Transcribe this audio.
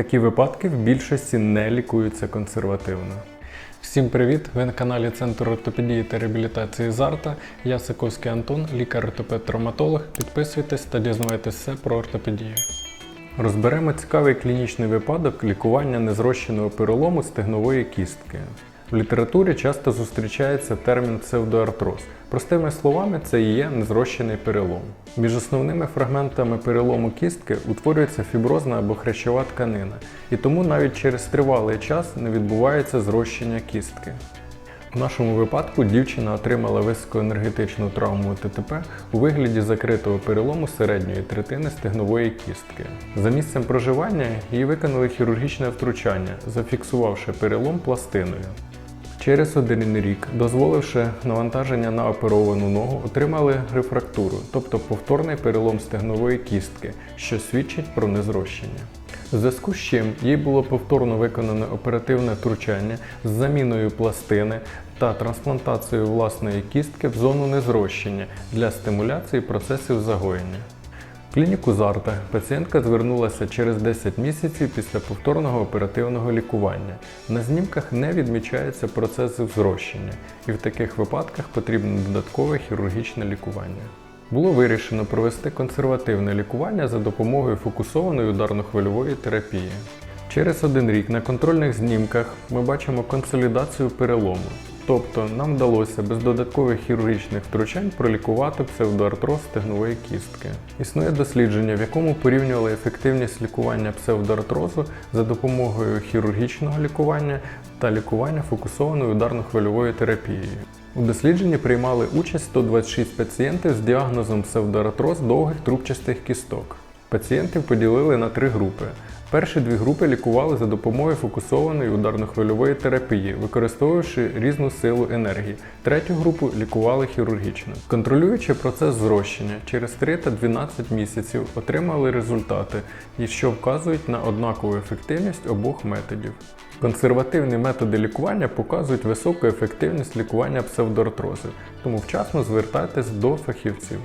Такі випадки в більшості не лікуються консервативно. Всім привіт! Ви на каналі Центру ортопедії та реабілітації Зарта. Я Сиковський Антон, лікар-ортопед-травматолог. Підписуйтесь та дізнавайтесь все про ортопедію. Розберемо цікавий клінічний випадок лікування незрощеного перелому стегнової кістки. В літературі часто зустрічається термін псевдоартроз. Простими словами, це і є незрощений перелом. Між основними фрагментами перелому кістки утворюється фіброзна або хрящова тканина, і тому навіть через тривалий час не відбувається зрощення кістки. У нашому випадку дівчина отримала високоенергетичну травму ТТП у вигляді закритого перелому середньої третини стегнової кістки. За місцем проживання їй виконали хірургічне втручання, зафіксувавши перелом пластиною. Через один рік, дозволивши навантаження на оперовану ногу, отримали рефрактуру, тобто повторний перелом стегнової кістки, що свідчить про незрощення. В зв'язку з чим їй було повторно виконане оперативне втручання з заміною пластини та трансплантацією власної кістки в зону незрощення для стимуляції процесів загоєння. Клініку Зарта пацієнтка звернулася через 10 місяців після повторного оперативного лікування. На знімках не відмічається процес зрощення, і в таких випадках потрібно додаткове хірургічне лікування. Було вирішено провести консервативне лікування за допомогою фокусованої ударно-хвильової терапії. Через один рік на контрольних знімках ми бачимо консолідацію перелому. Тобто нам вдалося без додаткових хірургічних втручань пролікувати псевдоартроз стегнової кістки. Існує дослідження, в якому порівнювали ефективність лікування псевдоартрозу за допомогою хірургічного лікування та лікування фокусованою ударно-хвильовою терапією. У дослідженні приймали участь 126 пацієнтів з діагнозом псевдоартроз довгих трубчастих кісток. Пацієнтів поділили на три групи. Перші дві групи лікували за допомогою фокусованої ударно-хвильової терапії, використовуючи різну силу енергії. Третю групу лікували хірургічно. Контролюючи процес зрощення, через 3 та 12 місяців отримали результати, що вказують на однакову ефективність обох методів. Консервативні методи лікування показують високу ефективність лікування псевдоартрозу, тому вчасно звертайтесь до фахівців.